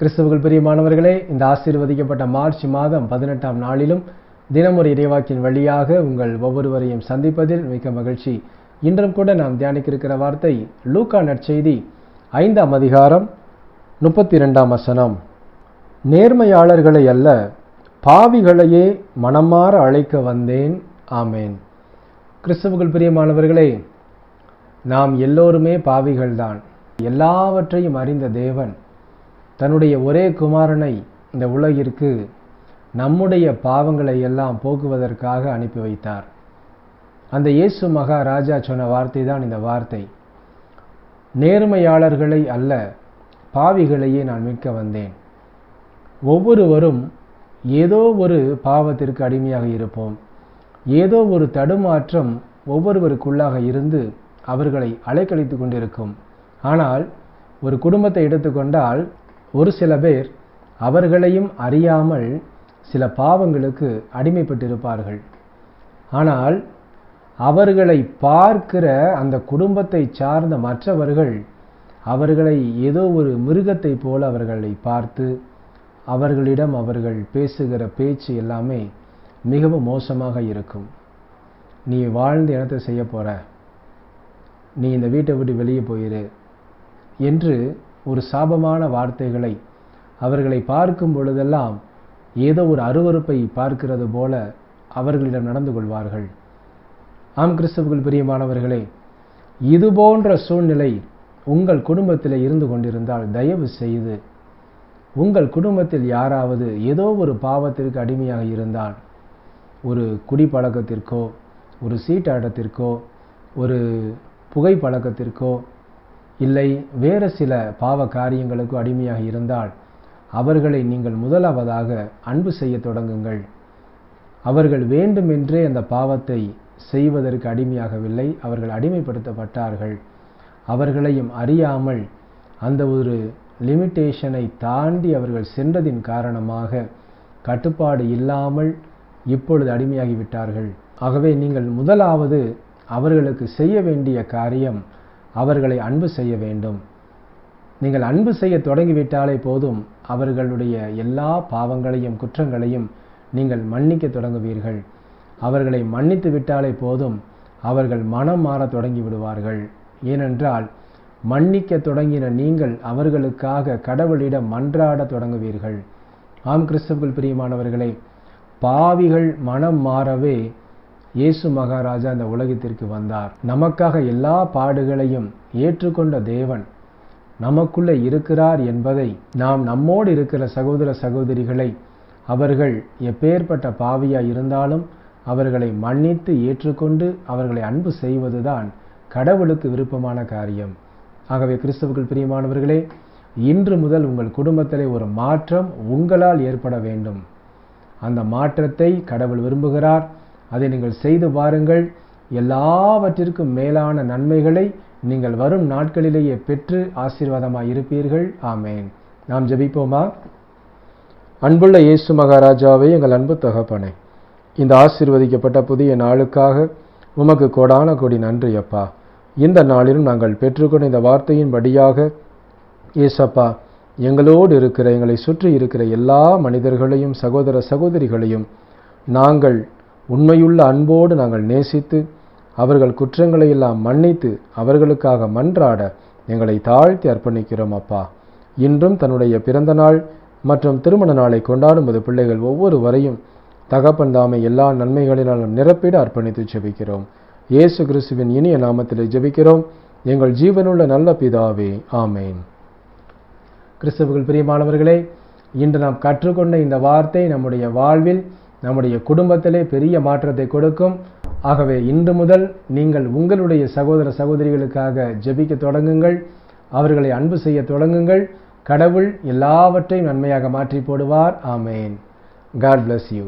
கிறிஸ்துவுக்குள் பிரியமானவர்களே இந்த ஆசீர்வதிக்கப்பட்ட மார்ச் மாதம் பதினெட்டாம் நாளிலும் தினமொரு இறைவாக்கின் வழியாக உங்கள் ஒவ்வொருவரையும் சந்திப்பதில் மிக்க மகிழ்ச்சி. இன்றும் கூட நாம் தியானிக்க இருக்கிற வார்த்தை லூக்கா நற்செய்தி ஐந்தாம் அதிகாரம் முப்பத்தி இரண்டாம் வசனம். நேர்மையாளர்களை அல்ல பாவிகளையே மனமாற அழைக்க வந்தேன். ஆமேன். கிறிஸ்துவுக்குள் பிரியமானவர்களே நாம் எல்லோருமே பாவிகள்தான். எல்லாவற்றையும் அறிந்த தேவன் தன்னுடைய ஒரே குமாரனை இந்த உலகிற்கு நம்முடைய பாவங்களை எல்லாம் போக்குவதற்காக அனுப்பி வைத்தார். அந்த இயேசு மகாராஜா சொன்ன வார்த்தை தான் இந்த வார்த்தை. நேர்மையாளர்களை அல்ல பாவிகளையே நான் மீட்க வந்தேன். ஒவ்வொருவரும் ஏதோ ஒரு பாவத்திற்கு அடிமையாக இருப்போம். ஏதோ ஒரு தடுமாற்றம் ஒவ்வொருவருக்குள்ளாக இருந்து அவர்களை அலைக்கழித்து கொண்டிருக்கும். ஆனால் ஒரு குடும்பத்தை எடுத்துக்கொண்டால் ஒரு சில பேர் அவர்களையும் அறியாமல் சில பாவங்களுக்கு அடிமைப்பட்டிருப்பார்கள். ஆனால் அவர்களை பார்க்கிற அந்த குடும்பத்தை சார்ந்த மற்றவர்கள் அவர்களை ஏதோ ஒரு மிருகத்தை போல அவர்களை பார்த்து அவர்களிடம் அவர்கள் பேசுகிற பேச்சு எல்லாமே மிகவும் மோசமாக இருக்கும். நீ வாழ்ந்து இடத்தை செய்ய போகிற நீ இந்த வீட்டை விட்டு வெளியே போயிரு என்று ஒரு சாபமான வார்த்தைகளை அவர்களை பார்க்கும் பொழுதெல்லாம் ஏதோ ஒரு அருவறுப்பை பார்க்கிறது போல அவர்களிடம் நடந்து கொள்வார்கள். ஆம் கிறிஸ்தவர்கள் பிரியமானவர்களே இது போன்ற சூழ்நிலை உங்கள் குடும்பத்தில் இருந்து கொண்டிருந்தால் தயவு செய்து உங்கள் குடும்பத்தில் யாராவது ஏதோ ஒரு பாவத்திற்கு அடிமையாக இருந்தால் ஒரு குடிப்பழக்கத்திற்கோ ஒரு சீட்டாட்டத்திற்கோ ஒரு புகைப்பழக்கத்திற்கோ இல்லை வேறு சில பாவ காரியங்களுக்கு அடிமையாக இருந்தால் அவர்களை நீங்கள் முதலாவதாக அன்பு செய்ய தொடங்குங்கள். அவர்கள் வேண்டுமென்றே அந்த பாவத்தை செய்வதற்கு அடிமையாகவில்லை அவர்கள் அடிமைப்படுத்தப்பட்டார்கள். அவர்களையும் அறியாமல் அந்த ஒரு லிமிட்டேஷனை தாண்டி அவர்கள் சென்றதின் காரணமாக கட்டுப்பாடு இல்லாமல் இப்பொழுது அடிமையாகிவிட்டார்கள். ஆகவே நீங்கள் முதலாவது அவர்களுக்கு செய்ய வேண்டிய காரியம் அவர்களை அன்பு செய்ய வேண்டும். நீங்கள் அன்பு செய்ய தொடங்கிவிட்டாலே போதும் அவர்களுடைய எல்லா பாவங்களையும் குற்றங்களையும் நீங்கள் மன்னிக்க தொடங்குவீர்கள். அவர்களை மன்னித்து விட்டாலே போதும் அவர்கள் மனம் மாற தொடங்கி விடுவார்கள் ஏனென்றால் மன்னிக்க தொடங்கின நீங்கள் அவர்களுக்காக கடவுளிடம் மன்றாட தொடங்குவீர்கள். ஆம் கிறிஸ்தவர்கள் பிரியமானவர்களே பாவிகள் மனம் மாறவே இயேசு மகாராஜா இந்த உலகத்திற்கு வந்தார். நமக்காக எல்லா பாடுகளையும் ஏற்றுக்கொண்ட தேவன் நமக்குள்ளே இருக்கிறார் என்பதை நாம் நம்மோடு இருக்கிற சகோதர சகோதரிகளை அவர்கள் எப்பேற்பட்ட பாவியாக இருந்தாலும் அவர்களை மன்னித்து ஏற்றுக்கொண்டு அவர்களை அன்பு செய்வதுதான் கடவுளுக்கு விருப்பமான காரியம். ஆகவே கிறிஸ்தவர்கள் பிரியமானவர்களே இன்று முதல் உங்கள் குடும்பத்திலே ஒரு மாற்றம் உங்களால் ஏற்பட வேண்டும். அந்த மாற்றத்தை கடவுள் விரும்புகிறார். அதை நீங்கள் செய்து பாருங்கள். எல்லாவற்றிற்கும் மேலான நன்மைகளை நீங்கள் வரும் நாட்களிலேயே பெற்று ஆசீர்வாதமாக இருப்பீர்கள். ஆமேன். நாம் ஜபிப்போமா? அன்புள்ள இயேசு மகாராஜாவை எங்கள் அன்பு தகப்பனை இந்த ஆசீர்வதிக்கப்பட்ட புதிய நாளுக்காக உமக்கு கோடான கொடி நன்றி அப்பா. இந்த நாளிலும் நாங்கள் பெற்றுக்கொண்ட இந்த வார்த்தையின் படியாக ஏசப்பா எங்களோடு இருக்கிற எங்களை சுற்றி இருக்கிற எல்லா மனிதர்களையும் சகோதர சகோதரிகளையும் நாங்கள் உண்மையுள்ள அன்போடு நாங்கள் நேசித்து அவர்கள் குற்றங்களை எல்லாம் மன்னித்து அவர்களுக்காக மன்றாட எங்களை தாழ்த்தி அர்ப்பணிக்கிறோம் அப்பா. இன்றும் தன்னுடைய பிறந்த நாள் மற்றும் திருமண நாளை கொண்டாடும்போது பிள்ளைகள் ஒவ்வொருவரையும் தகப்பன் தாமை எல்லா நன்மைகளினாலும் நிரப்பிட அர்ப்பணித்து ஜெபிக்கிறோம். இயேசு கிறிஸ்துவின் இனிய நாமத்தில் ஜெபிக்கிறோம். எங்கள் ஜீவனுள்ள நல்ல பிதாவே ஆமேன். கிறிஸ்தவர்கள் பிரியமானவர்களே இன்று நாம் கற்றுக்கொண்ட இந்த வார்த்தை நம்முடைய வாழ்வில் நம்முடைய குடும்பத்திலே பெரிய மாற்றத்தை கொடுக்கும். ஆகவே இன்று முதல் நீங்கள் உங்களுடைய சகோதர சகோதரிகளுக்காக ஜெபிக்க தொடங்குங்கள். அவர்களை அன்பு செய்ய தொடங்குங்கள். கடவுள் எல்லாவற்றையும் நன்மையாக மாற்றி போடுவார். ஆமேன். God bless you